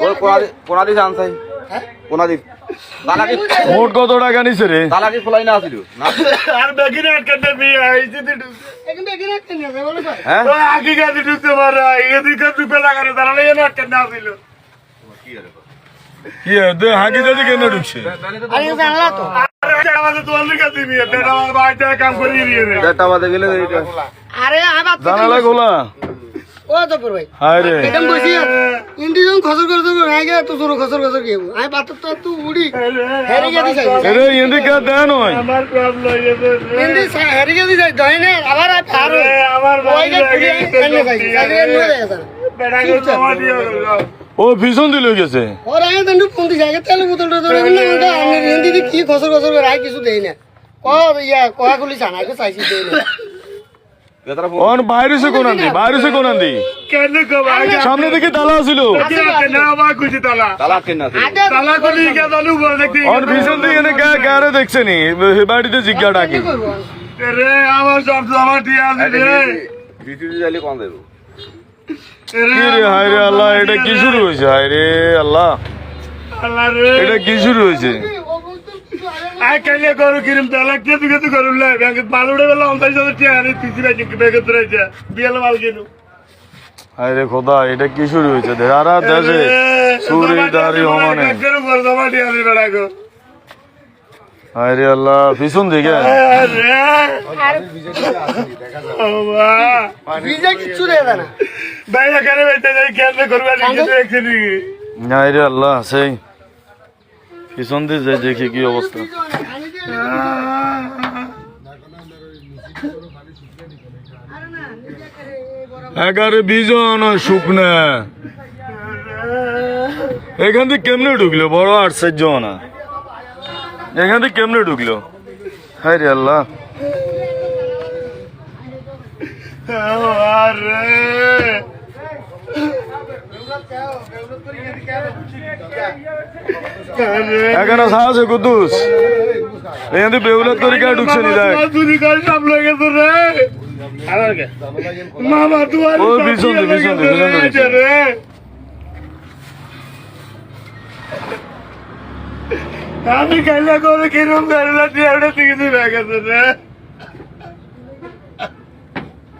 ওর কোনাদি কোনাদি আনছাই কোনাদি কত টাকা নিছে রে? তালাকি খোলাই না আছিল না। আর বেগিনে আটকাতে বিয়ে হয়েছে দিটু হ্যাঁ? আগে গাড়ি ঢুকতে পারে এদিকে দুপে লাগানো তারা এনে আটকাতে না ছিল কি দে হাগি দাদি কেন ঢুকছে? আরে আরে আবার জানালা খোলা। ও তো পর ভাই রে। একদম বসি ইন্দি যখন খসর খসর করে আগে তো জোর খসর খসর গিয়ে আমি পাথর তো তুই উড়ি। হেরে গেদি যাই এরে ইন্দি কা দেন ওই আমার প্রবলেম ইন্দি হেরে গেদি যাই দই না আবার আর। আর আমার ওই যে পুরি এনে যাই আগে স্যার দাও। ও পিছন দিলে গেছে। ওর আগে তো ফোন দিছে আগে তেল বোতল টোতল এগুলো না আমি হিন্দি দি কি খসর খসর করে আই কিছু দেই না। ক ইয়া কয়া খুলি জানা আগে চাইছি দেই না। অন বাইরেছে কোনান দি বাইরেছে কেন সামনে দেখি তালা ছিল আগে না আবার খুশি তালা। কেন আছে আগে তালা খুলি কে জানু বল দেখি। অন পিছন দিকে এনে গা গারে দেখছে নি। এ বাড়িতে জিজ্ঞা ডাকি। রে আমার সব জমা দিয়ে আছে রে। বিটিউটি যাইলে কোন দেবো রে হায় রে আল্লাহ এটা কি শুরু হয়েছে? হায় রে আল্লাহ। আল্লাহ রে। এটা কি শুরু হয়েছে? কাইলে করু কিরম তালা? কে তুই তুই করু লে ব্যাংকে মাল উড়ে গেল অন্তাই সাথে আনি তিসি ব্যাংকে ব্যাগে ধরেছে বিয়াল মাল কিনু। হায় রে খোদা এটা কি শুরু হয়েছে? সারা দেশে চুরি দাঁড়ি সমানে ব্যাংকের উপর জমা দিয়ে আছে বেড়াগো হায় রে আল্লাহ পিছন দিকে। রে ও বা ভিজা কিচ্ছু দেয় না। ভাই এখানে বেঁচে যাই? কেন করবে লিখে দেখছি নাকি? হায় রে আল্লাহ সেই পিছন দিয়ে যাই দেখি কি অবস্থা। এগারো বিজন শুকনা। এখান থেকে কেমনে ঢুকলো? বড় আশ্চর্য না। এখান থেকে কেমনে ঢুকলো? হায় রে আল্লাহ। আরে। এখানে সাহস কুদ্দুস। এখান থেকে বেউলাত করে কে ঢুকছে নি দেখ। মামা তোমার দিয়ে, দিয়ে, দিয়ে ঢুকছে। রে আমি কাইলা করে কিরম বেরোলা টিয়াটা থেকে দিবে গেছে রে তাহলে ব্যাংকের টিওটা দেখে দেখছেন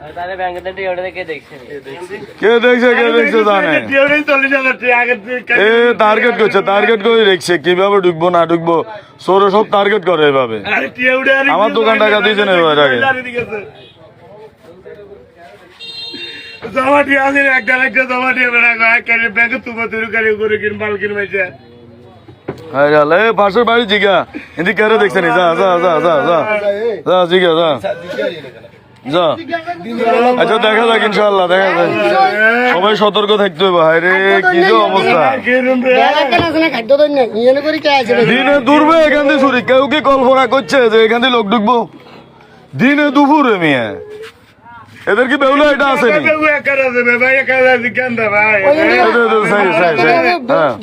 কে দেখছে? কে দেখছে জানে? এ টার্গেট করছে টার্গেট করে দেখছে কীভাবে ঢুকবো না ঢুকবো সৌর সব টার্গেট করে এভাবে। আরে টিয়াউডে আরে আমার দোকান টাকা দিয়েছে না এবার আগে। জমা টিয়া আছে একটা একটা জমা টিয়া বেড়া গায় কেন ব্যাংকে তুবা তুই করে করে কিন মাল কিন বেচে। হায় রে পাশের বাড়ি জিগা। এদিকে কেরে দেখছে নি যা যা যা যা যা। যা জিগা যা। যা। আচ্ছা দেখা যাক ইনশাল্লাহ দেখা যাক। সবাই সতর্ক থাকতে হবে রে কি যে অবস্থা। আছে দেন আছে দূরবে এখান থেকে চুরি কেউ কি কল্পনা করছে যে এখান থেকে লোক ঢুকবো? দিনে দুপুরে মেয়ে। এদের কি বেউলা এটা আছে নি?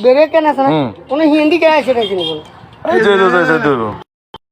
আছে কেন আছে কোনো হিন্দি আছে কোনো এই যে, এই যে, এই যে, এই যে,